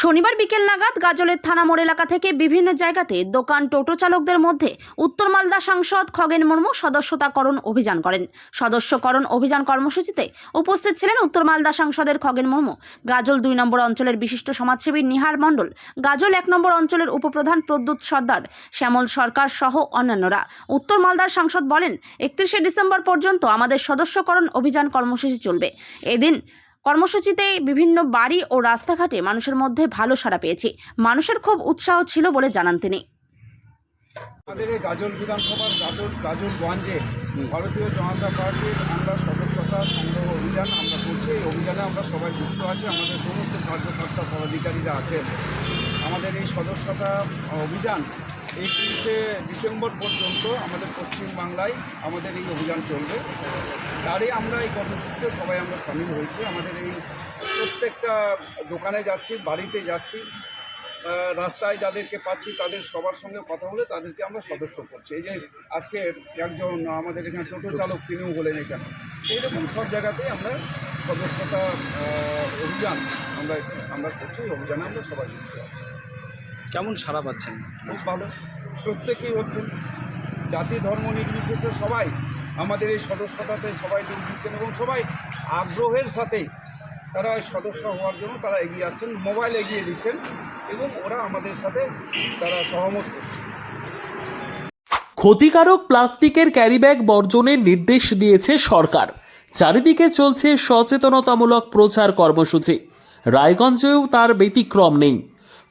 শনিবার বিকেল নাগাদ গাজলের থানা মোড় এলাকা থেকে বিভিন্ন জায়গাতে দোকান টোটো চালকদের মধ্যে উত্তর মালদা সাংসদ খগেন মুর্মু সদস্যতাকরণ অভিযান করেন। সদস্যকরণ অভিযান কর্মসূচিতে উপস্থিত ছিলেন উত্তর মালদা সাংসদের খগেন মুর্মু। গাজল দুই নম্বর অঞ্চলের বিশিষ্ট সমাজসেবী নিহার মণ্ডল, গাজল এক নম্বর অঞ্চলের উপপ্রধান প্রদ্যুৎ সর্দার শ্যামল সরকার সহ অন্যান্যরা। উত্তর মালদার সাংসদ বলেন, একত্রিশে ডিসেম্বর পর্যন্ত আমাদের সদস্যকরণ অভিযান কর্মসূচি চলবে। এদিন কর্মসূচিতে বিভিন্ন বাড়ি ও রাস্তাঘাটে মানুষের মধ্যে ভালো সাড়া পেয়েছে। মানুষের খুব উৎসাহ ছিল বলে জানান তিনি। আমাদের এই গাজল বিধানসভার গাজল গাজলগঞ্জে ভারতীয় জনতা পার্টির আমরা সদস্যতা, সংগ্রহ অভিযান আমরা করছি। এই অভিযানে আমরা সবাই যুক্ত আছি। আমাদের সমস্ত কার্যকর্তা পদাধিকারীরা আছেন। আমাদের এই সদস্যতা অভিযান একত্রিশে ডিসেম্বর পর্যন্ত আমাদের পশ্চিমবাংলায় আমাদের এই অভিযান চলবে। তারই আমরা এই কর্মসূচিতে সবাই আমরা সামিল হয়েছি। আমাদের এই প্রত্যেকটা দোকানে যাচ্ছি, বাড়িতে যাচ্ছি রাস্তায় যাদেরকে পাচ্ছি তাদের সবার সঙ্গে কথা বলে তাদেরকে আমরা সদস্য করছি। এই যে আজকে একজন আমাদের এখানে টোটো চালক, তিনিও বলেন এখানে এইরকম সব জায়গাতেই আমরা সদস্যতা অভিযান আমরা আমরা করছি। অভিযানে আমরা সবাই যুক্ত আছি। কেমন সাড়া পাচ্ছেন? খুব ভালো। প্রত্যেকেই হচ্ছেন জাতি ধর্ম নির্বিশেষে সবাই আমাদের এই সদস্যতাতে সবাই যোগ দিচ্ছেন এবং সবাই আগ্রহের সাথে তারা এই সদস্য হওয়ার জন্য তারা এগিয়ে আসছেন মোবাইল এগিয়ে দিচ্ছেন এবং ওরা আমাদের সাথে তারা সহমত করছে ক্ষতিকারক প্লাস্টিকের ক্যারিব্যাগ বর্জনের নির্দেশ দিয়েছে সরকার। চারিদিকে চলছে সচেতনতামূলক প্রচার কর্মসূচি। রায়গঞ্জেও তার ব্যতিক্রম নেই।